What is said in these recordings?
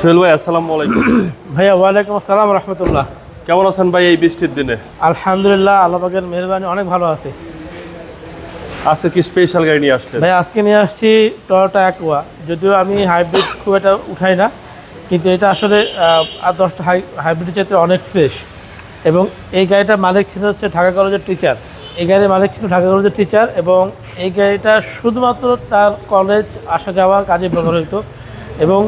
সোহেল ভাই আসসালামু আলাইকুম। ভাইয়া ওয়ালাইকুম আসসালাম রহমতুল্লাহ। কেমন আছেন ভাই এই বৃষ্টির দিনে? আলহামদুলিল্লাহ আল্লাহবাগের মেহরবানি অনেক ভালো আছে। আজকে কি স্পেশাল গাড়ি নিয়ে আসলেন? ভাই আজকে নিয়ে আসছি টয়োটা অ্যাকোয়া যদিও আমি হাইব্রিড খুব একটা উঠাই না কিন্তু এটা আসলে আর দশটা হাই হাইব্রিডের চাইতে অনেক ফ্রেশ এবং এই গাড়িটার মালিক ছিল হচ্ছে ঢাকা কলেজের টিচার এই গাড়ির মালিক ছিল ঢাকা কলেজের টিচার এবং এই গাড়িটা শুধুমাত্র তার কলেজ আসা যাওয়া কাজে ব্যবহৃত। এবং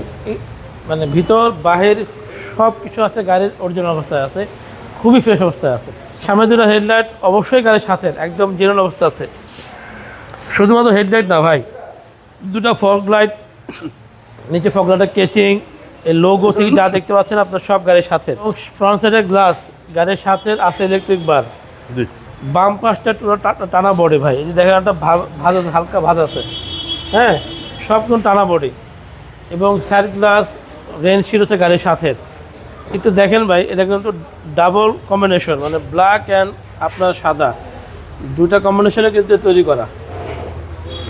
মানে ভিতর বাহির সব কিছু আছে গাড়ির অরিজিনাল অবস্থায় আছে খুবই ফ্রেশ অবস্থায় আছে। সামনে দুটো হেডলাইট অবশ্যই গাড়ির সাথে একদম জিরোন অবস্থা আছে। শুধুমাত্র হেডলাইট না ভাই দুটো ফগ লাইট নিচে ফগ লাইটের কেচিং এই লোগো থেকে যা দেখতে পাচ্ছেন আপনার সব গাড়ির সাথে। ফ্রন্ট সাইডের গ্লাস গাড়ির সাথে আছে ইলেকট্রিক বার বাম পাশটা পুরো টানা বডি ভাই এই যে দেখেন একটা ভাঁজ আছে, হালকা ভাজ আছে। হ্যাঁ সব কিন্তু টানা বডি এবং সাইড গ্লাস রেন শিট হচ্ছে গাড়ির সাথে। একটু দেখেন ভাই এটা কিন্তু ডাবল কম্বিনেশন মানে ব্ল্যাক অ্যান্ড আপনার সাদা। দুটা কম্বিনেশনে কিন্তু তৈরি করা।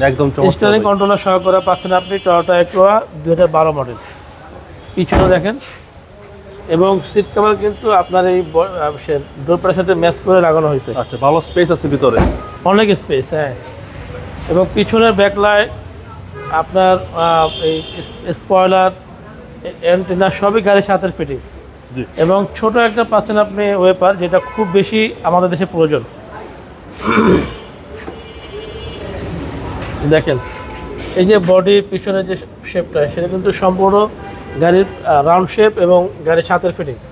একদম স্টারিং। কন্ট্রোলার সহকারে পাচ্ছেন আপনি টয়োটা এক্টোয়া দু হাজার বারো মডেল পিছনে দেখেন। এবং সিট কভার কিন্তু আপনার এই ডোরপারের সাথে ম্যাচ করে লাগানো হয়েছে। আচ্ছা ভালো স্পেস আছে ভিতরে। অনেক স্পেস হ্যাঁ। এবং পিছনের ব্যাকলাইট আপনার এই স্পয়লার অ্যান্টেনা সবই গাড়ির সাথে ফিটিংস এবং ছোট একটা পাচ্ছেন আপনি ওয়েপার যেটা খুব বেশি আমাদের দেশে প্রয়োজন। দেখেন এই যে বডির পিছনে যে শেপটা সেটা কিন্তু সম্পূর্ণ গাড়ির রাউন্ড শেপ এবং গাড়ির সাথের ফিটিংস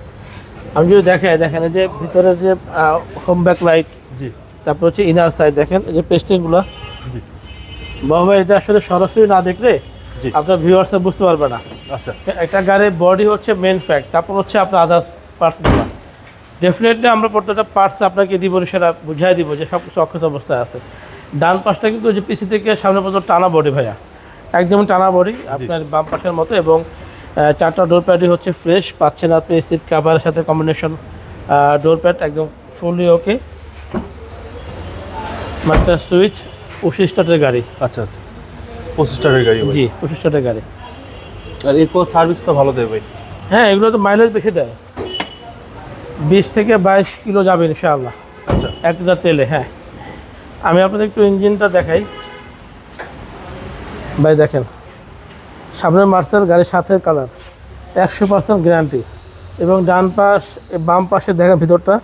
আমি যদি দেখাই দেখেন এই যে ভিতরে যে হোম ব্যাক লাইট জি। তারপর হচ্ছে ইনার সাইড দেখেন এই যে পেস্টিংগুলো জি। বাবা এটা আসলে সরাসরি না দেখলে জি। আপনার ভিউয়ার্সে বুঝতে পারবে না। আচ্ছা। একটা গাড়ির বডি হচ্ছে মেন ফ্যাক্ট তারপর হচ্ছে আপনার আদার্স পার্টসগুলো ডেফিনেটলি আমরা প্রত্যেকটা পার্টস আপনাকে দিব সেটা বুঝাই দিব যে সব কিছু অক্ষত অবস্থায় আছে। ডান পাশটা কিন্তু যে পিছু থেকে সামনে পর্যন্ত টানা বডি ভাইয়া। একদম টানা বডি আপনার বাম পাশের মতো এবং চারটা ডোর প্যাডই হচ্ছে ফ্রেশ পাচ্ছেন আপনি সিট কাভারের সাথে কম্বিনেশন ডোর প্যাড একদম ফুললি ওকে মাস্টার সুইচ পঁচিশ স্টার্টের গাড়ি। আচ্ছা আচ্ছা। পঁচিশ টাকার গাড়ি জি পঁচিশ স্টার্টের গাড়ি। আর ইকো সার্ভিস তো ভালো দেবে হ্যাঁ এগুলো তো মাইলেজ বেশি দেয়। বিশ থেকে বাইশ কিলো যাবে ইনশাআল্লাহ। আচ্ছা। একটা তেলে হ্যাঁ। আমি আপনাদের একটু ইঞ্জিনটা দেখাই। ভাই দেখেন সামনের মার্সেল গাড়ির সাথে কালার একশো পার্সেন্ট গ্যারান্টি এবং ডান পাশ বাম পাশে দেখেন ভিতরটা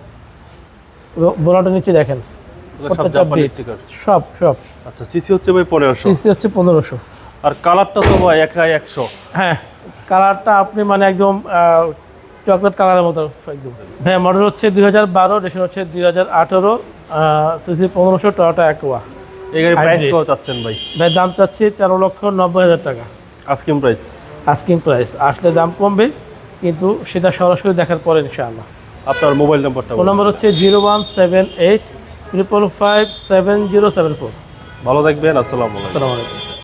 বোনাটা নিচে দেখেন। সব সব সব। আচ্ছা সিসি হচ্ছে ভাই পনেরোশো। সিসি হচ্ছে পনেরোশো। আর কালারটা তো ভাই একাই একশো। হ্যাঁ। কালারটা আপনি মানে একদম চকলেট কালারের মতো একদম। হ্যাঁ মডেল হচ্ছে দুই হাজার বারো রেশন হচ্ছে দুই হাজার আঠেরো সিসি পনেরোশো টয়োটা অ্যাকোয়া এই গাড়ির প্রাইস কত চাচ্ছেন ভাই? ভাই দাম চাচ্ছি তেরো লক্ষ নব্বই হাজার টাকা। আস্কিং প্রাইস আস্কিং প্রাইস আসলে দাম কমবে কিন্তু সেটা সরাসরি দেখার পরে ইনশাআল্লাহ। আপনার মোবাইল নাম্বারটা ফোন নম্বর হচ্ছে zero one seven eight triple five seven zero seven four ভালো থাকবেন আসসালামু আলাইকুম। আসসালামু আলাইকুম।